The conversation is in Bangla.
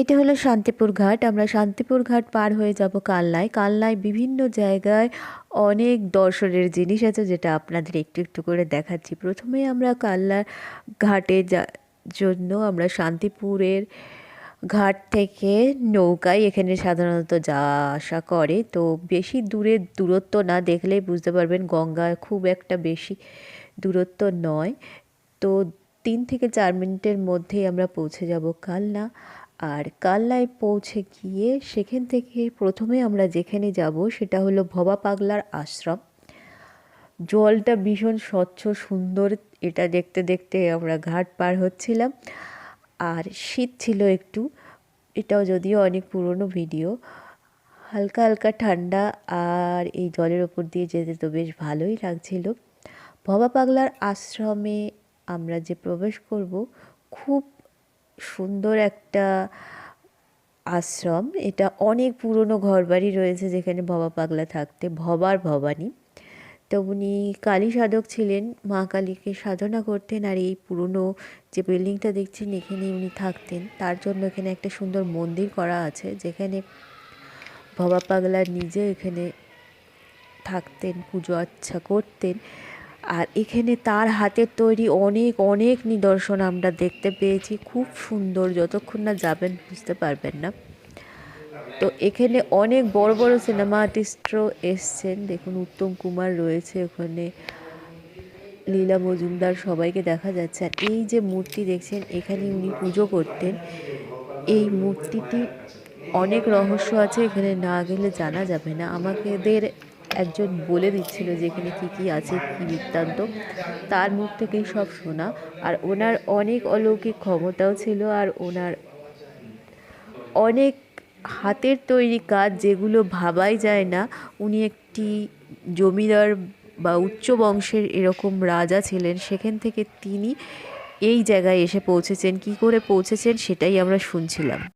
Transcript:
এটা হলো শান্তিপুর ঘাট। আমরা শান্তিপুর ঘাট পার হয়ে যাব কালনায়। কালনায় বিভিন্ন জায়গায় অনেক দর্শনের জিনিস আছে যেটা আপনাদের একটু একটু করে দেখাচ্ছি। প্রথমে আমরা কালনা ঘাটে জন্য আমরা শান্তিপুরের ঘাট থেকে নৌকায় এখানে সাধারণত যাওয়া আসা করে, তো বেশি দূরের দূরত্ব না দেখলেই বুঝতে পারবেন গঙ্গা খুব একটা বেশি দূরত্ব নয়। তো তিন থেকে চার মিনিটের মধ্যেই আমরা পৌঁছে যাব কালনা। আর কালনায় পৌঁছে গিয়ে সেখান থেকে প্রথমে আমরা যেখানে যাব সেটা হলো ভবা পাগলার আশ্রম। জলটা ভীষণ স্বচ্ছ, সুন্দর, এটা দেখতে দেখতে আমরা ঘাট পার হচ্ছিলাম। আর শীত ছিল একটু, এটাও যদিও অনেক পুরনো ভিডিও। হালকা হালকা ঠান্ডা আর এই জলের ওপর দিয়ে যেতে তো বেশ ভালোই লাগছিল। ভবা পাগলার আশ্রমে আমরা যে প্রবেশ করব, খুব সুন্দর একটা আশ্রম। এটা অনেক পুরনো ঘরবাড়ি রয়েছে যেখানে ভবা পাগলা থাকতে, ভবার ভবানী। তো উনি কালী সাধক ছিলেন, মা কালীকে সাধনা করতেন আর এই পুরনো যে বিল্ডিংটা দেখছেন এখানে উনি থাকতেন। তার জন্য এখানে একটা সুন্দর মন্দির করা আছে যেখানে ভবা পাগলা নিজে এখানে থাকতেন, পুজো আচ্ছা করতেন। আর এখানে তার হাতের তৈরি অনেক অনেক নিদর্শন আমরা দেখতে পেয়েছি। খুব সুন্দর, যতক্ষণ না যাবেন বুঝতে পারবেন না। তো এখানে অনেক বড় বড় সিনেমা আর্টিস্টও এসছেন। দেখুন, উত্তম কুমার রয়েছে ওখানে। লীলা মজুমদার সবাইকে দেখা যাচ্ছে। আর এই যে মূর্তি দেখছেন, এখানে উনি পুজো করতেন। এই মূর্তিটি অনেক রহস্য আছে, এখানে না গেলে জানা যাবে না। আমাকে এদের একজন বলে দিচ্ছিল যে এখানে কী কী আছে, কী বৃত্তান্ত। তার মুখ থেকেই সব শোনা। আর ওনার অনেক অলৌকিক ক্ষমতাও ছিল আর ওনার অনেক হাতের তৈরি কাজ যেগুলো ভাবাই যায় না। উনি একটি জমিদার বা উচ্চ বংশের এরকম রাজা ছিলেন। সেখান থেকে তিনি এই জায়গায় এসে পৌঁছেছেন। কি করে পৌঁছেছেন সেটাই আমরা শুনছিলাম।